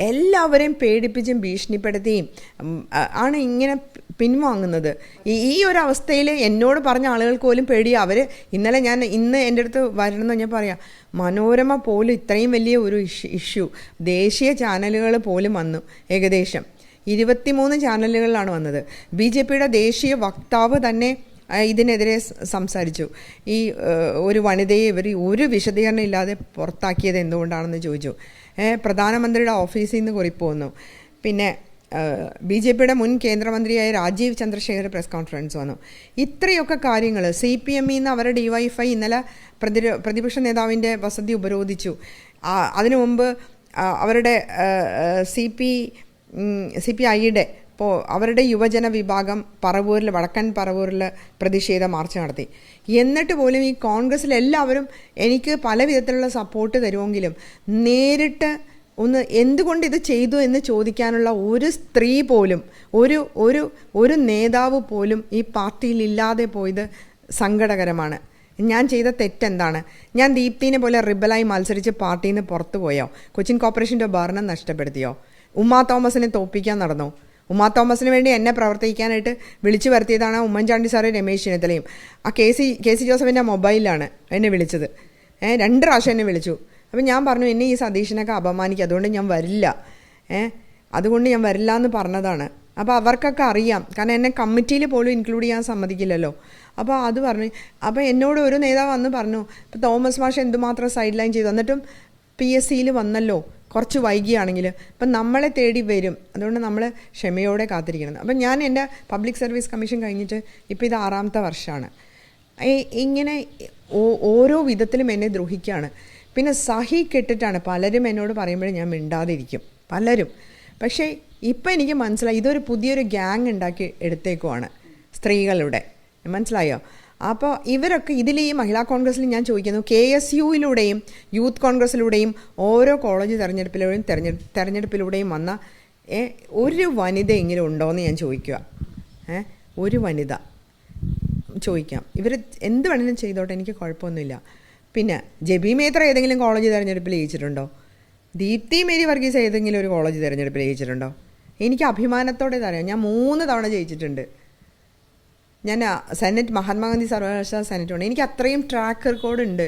എല്ലാവരെയും പേടിപ്പിച്ചും ഭീഷണിപ്പെടുത്തിയും ആണ് ഇങ്ങനെ പിൻവാങ്ങുന്നത്. ഈ ഒരു അവസ്ഥയിൽ എന്നോട് പറഞ്ഞ ആളുകൾക്ക് പോലും പേടി അവർ ഇന്നലെ ഞാൻ ഇന്ന് എന്റെ അടുത്ത് വരണമെന്ന് ഞാൻ പറയാം മനോരമ പോലും ഇത്രയും വലിയ ഒരു ഇഷ്യൂ ദേശീയ ചാനലുകൾ പോലും വന്നു ഏകദേശം. ഇരുപത്തിമൂന്ന് ചാനലുകളിലാണ് വന്നത്. ബി ജെ പിയുടെ ദേശീയ വക്താവ് തന്നെ ഇതിനെതിരെ സംസാരിച്ചു. ഈ ഒരു വനിതയെ ഇവർ ഒരു വിശദീകരണം ഇല്ലാതെ പുറത്താക്കിയത് എന്തുകൊണ്ടാണെന്ന് ചോദിച്ചു. പ്രധാനമന്ത്രിയുടെ ഓഫീസിൽ നിന്ന് കുറിപ്പ് വന്നു പിന്നെ ബി ജെ പിയുടെ മുൻ കേന്ദ്രമന്ത്രിയായ രാജീവ് ചന്ദ്രശേഖർ പ്രസ് കോൺഫറൻസ് വന്നു. ഇത്രയൊക്കെ കാര്യങ്ങൾ സി പി എമ്മിൽ നിന്ന് അവരുടെ ഡിവൈഫൈ ഇന്നലെ പ്രതിരോ പ്രതിപക്ഷ നേതാവിന്റെ വസതി ഉപരോധിച്ചു. അതിനു മുമ്പ് അവരുടെ സി പി സി പി ഐയുടെ ഇപ്പോൾ അവരുടെ യുവജന വിഭാഗം പറവൂരിൽ വടക്കൻ പറവൂരിൽ പ്രതിഷേധ മാർച്ച് നടത്തി. എന്നിട്ട് പോലും ഈ കോൺഗ്രസ്സിൽ എല്ലാവരും എനിക്ക് പല വിധത്തിലുള്ള സപ്പോർട്ട് തരുമെങ്കിലും നേരിട്ട് ഒന്ന് എന്തുകൊണ്ട് ഇത് ചെയ്തു എന്ന് ചോദിക്കാനുള്ള ഒരു സ്ത്രീ പോലും ഒരു ഒരു ഒരു നേതാവ് പോലും ഈ പാർട്ടിയിൽ ഇല്ലാതെ പോയത് സങ്കടകരമാണ്. ഞാൻ ചെയ്ത തെറ്റെന്താണ്? ഞാൻ ദീപ്തിനെ പോലെ റിബലായി മത്സരിച്ച് പാർട്ടിയിൽ നിന്ന് പുറത്തു പോയോ? കൊച്ചിൻ കോർപ്പറേഷന്റെ ഭരണം നഷ്ടപ്പെടുത്തിയോ? ഉമ്മാ തോമസിനെ തോപ്പിക്കാൻ നടന്നോ? ഉമാ തോമസിന് വേണ്ടി എന്നെ പ്രവർത്തിക്കാനായിട്ട് വിളിച്ചു വരുത്തിയതാണ് ഉമ്മൻചാണ്ടി സാറ് രമേശ് ചെന്നിത്തലയും. ആ കെ സി കെ സി ജോസഫിന്റെ മൊബൈലിലാണ് എന്നെ വിളിച്ചത്. ഏഹ് രണ്ട് പ്രാവശ്യം എന്നെ വിളിച്ചു. അപ്പം ഞാൻ പറഞ്ഞു എന്നെ ഈ സതീഷിനൊക്കെ അപമാനിക്കുക അതുകൊണ്ട് ഞാൻ വരില്ല. ഏഹ് അതുകൊണ്ട് ഞാൻ വരില്ല എന്ന് പറഞ്ഞതാണ്. അപ്പോൾ അവർക്കൊക്കെ അറിയാം. കാരണം എന്നെ കമ്മിറ്റിയിൽ പോലും ഇൻക്ലൂഡ് ചെയ്യാൻ സമ്മതിക്കില്ലല്ലോ. അപ്പോൾ അത് പറഞ്ഞു. അപ്പോൾ എന്നോട് ഒരു നേതാവ് വന്ന് പറഞ്ഞു ഇപ്പോൾ തോമസ് മാഷ് എന്തുമാത്രം സൈഡ് ലൈൻ ചെയ്തു? എന്നിട്ടും പി എസ് സിയിൽ വന്നല്ലോ കുറച്ച് വൈകിയാണെങ്കിൽ. അപ്പം നമ്മളെ തേടി വരും. അതുകൊണ്ട് നമ്മൾ ക്ഷമയോടെ കാത്തിരിക്കണം. അപ്പം ഞാൻ എന്റെ പബ്ലിക് സർവീസ് കമ്മീഷൻ കഴിഞ്ഞിട്ട് ഇപ്പോൾ ഇത് ആറാമത്തെ വർഷമാണ്. ഇങ്ങനെ ഓരോ വിധത്തിലും എന്നെ ദ്രോഹിക്കുകയാണ്. പിന്നെ സഹി കെട്ടിട്ടാണ് പലരും എന്നോട് പറയുമ്പോഴും ഞാൻ മിണ്ടാതിരിക്കും. പലരും. പക്ഷേ ഇപ്പം എനിക്ക് മനസ്സിലായി ഇതൊരു പുതിയൊരു ഗ്യാങ് ഉണ്ടാക്കി എടുത്തേക്കുവാണ് സ്ത്രീകളുടെ. മനസ്സിലായോ? അപ്പോൾ ഇവരൊക്കെ ഇതിൽ ഈ മഹിളാ കോൺഗ്രസ്സിൽ ഞാൻ ചോദിക്കുന്നു കെ എസ് യുയിലൂടെയും യൂത്ത് കോൺഗ്രസ്സിലൂടെയും ഓരോ കോളേജ് തെരഞ്ഞെടുപ്പിലൂടെയും തെരഞ്ഞെ തെരഞ്ഞെടുപ്പിലൂടെയും വന്ന ഒരു വനിത എങ്കിലും ഉണ്ടോയെന്ന് ഞാൻ ചോദിക്കുക. ഏ ഒരു വനിത. ചോദിക്കാം. ഇവർ എന്ത് വേണമെങ്കിലും ചെയ്തോട്ടെ എനിക്ക് കുഴപ്പമൊന്നുമില്ല. പിന്നെ ജബി മേത്ര ഏതെങ്കിലും കോളേജ് തിരഞ്ഞെടുപ്പിൽ ജയിച്ചിട്ടുണ്ടോ? ദീപ്തി മേരി വർഗീസ് ഏതെങ്കിലും ഒരു കോളേജ് തിരഞ്ഞെടുപ്പിൽ ജയിച്ചിട്ടുണ്ടോ? എനിക്ക് അഭിമാനത്തോടെ തരാം ഞാൻ മൂന്ന് തവണ ജയിച്ചിട്ടുണ്ട്. ഞാൻ സെനറ്റ് മഹാത്മാഗാന്ധി സർവകലാശാല സെനറ്റ് ഉണ്ട് എനിക്ക് അത്രയും ട്രാക്ക് റെക്കോർഡ് ഉണ്ട്.